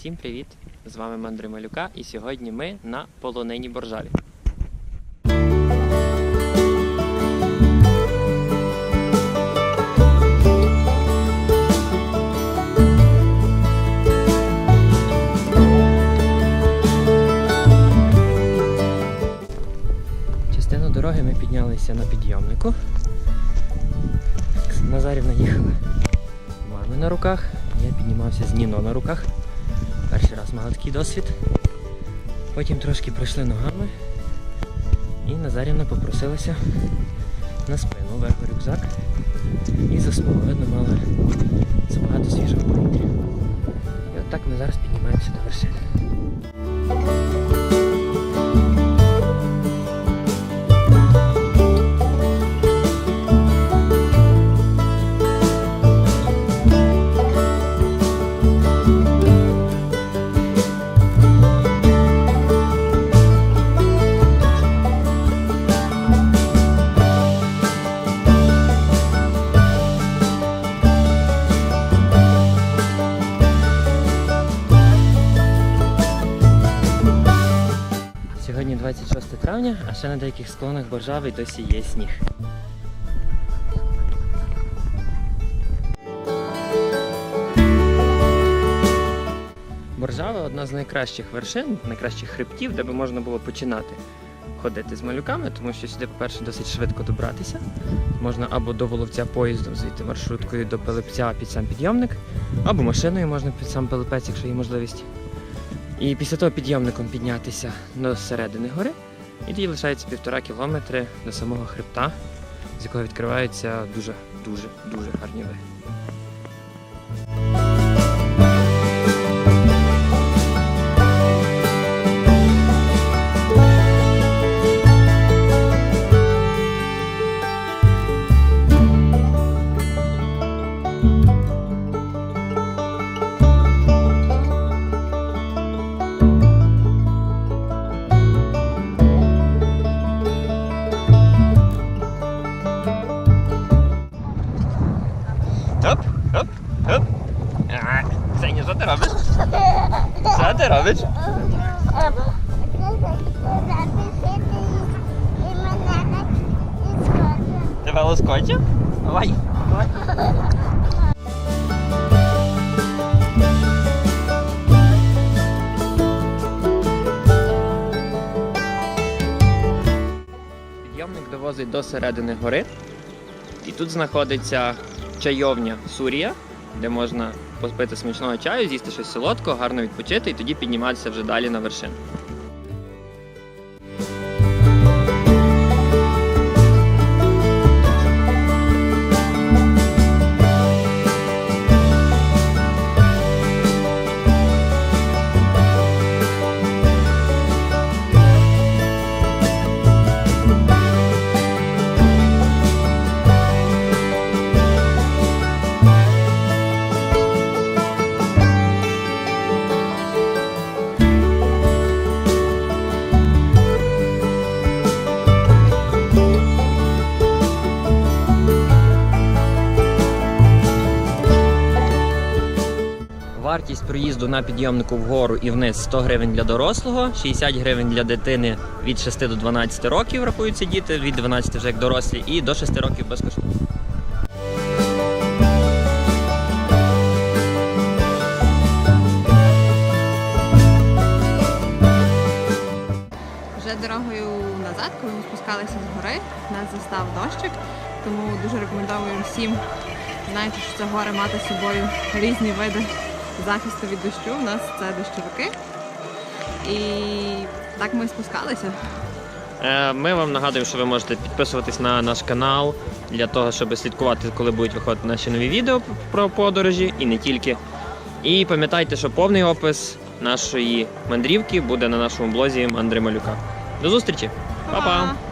Всім привіт! З вами Мандри Малюка, і сьогодні ми на полонині Боржаві. Частину дороги ми піднялися на підйомнику. Назарівна їхала мами на руках, я піднімався з Ніно на руках. Раз такий досвід. Потім трошки пройшли ногами. І Назарівна попросилася на спину вверх рюкзак і заснула. Видно, мала забагато свіжого повітря. І от так ми зараз піднімаємося до вершини. 26 травня, а ще на деяких склонах Боржави досі є сніг. Боржава одна з найкращих вершин, найкращих хребтів, де би можна було починати ходити з малюками, тому що сюди, по-перше, досить швидко добратися. Можна або до Воловця поїздом звідти маршруткою до Пилипця під сам підйомник, або машиною можна під сам Пилипець, якщо є можливість. І після того підйомником піднятися до середини гори. І тоді лишається півтора кілометри до самого хребта, з якого відкриваються дуже, дуже, дуже гарні види. Ти робиш? Що ти робиш? Тебе лоскоче? Давай, давай. Підйомник довозить до середини гори. І тут знаходиться чайовня Сурія, де можна попити смачного чаю, з'їсти щось солодкого, гарно відпочити і тоді підніматися вже далі на вершину. Вартість проїзду на підйомнику вгору і вниз 100 гривень для дорослого, 60 гривень для дитини від 6 до 12 років рахуються діти, від 12 вже як дорослі, і до 6 років безкоштовно. Вже дорогою назад, коли ми спускалися з гори, нас застав дощик, тому дуже рекомендую всім, знаєте, що це горе мати з собою різні види захисту від дощу. У нас це дощовики. І так ми спускалися. Е, Ми вам нагадуємо, що ви можете підписуватись на наш канал для того, щоб слідкувати, коли будуть виходити наші нові відео про подорожі і не тільки. І пам'ятайте, що повний опис нашої мандрівки буде на нашому блозі Мандри Малюка. До зустрічі! Па-па!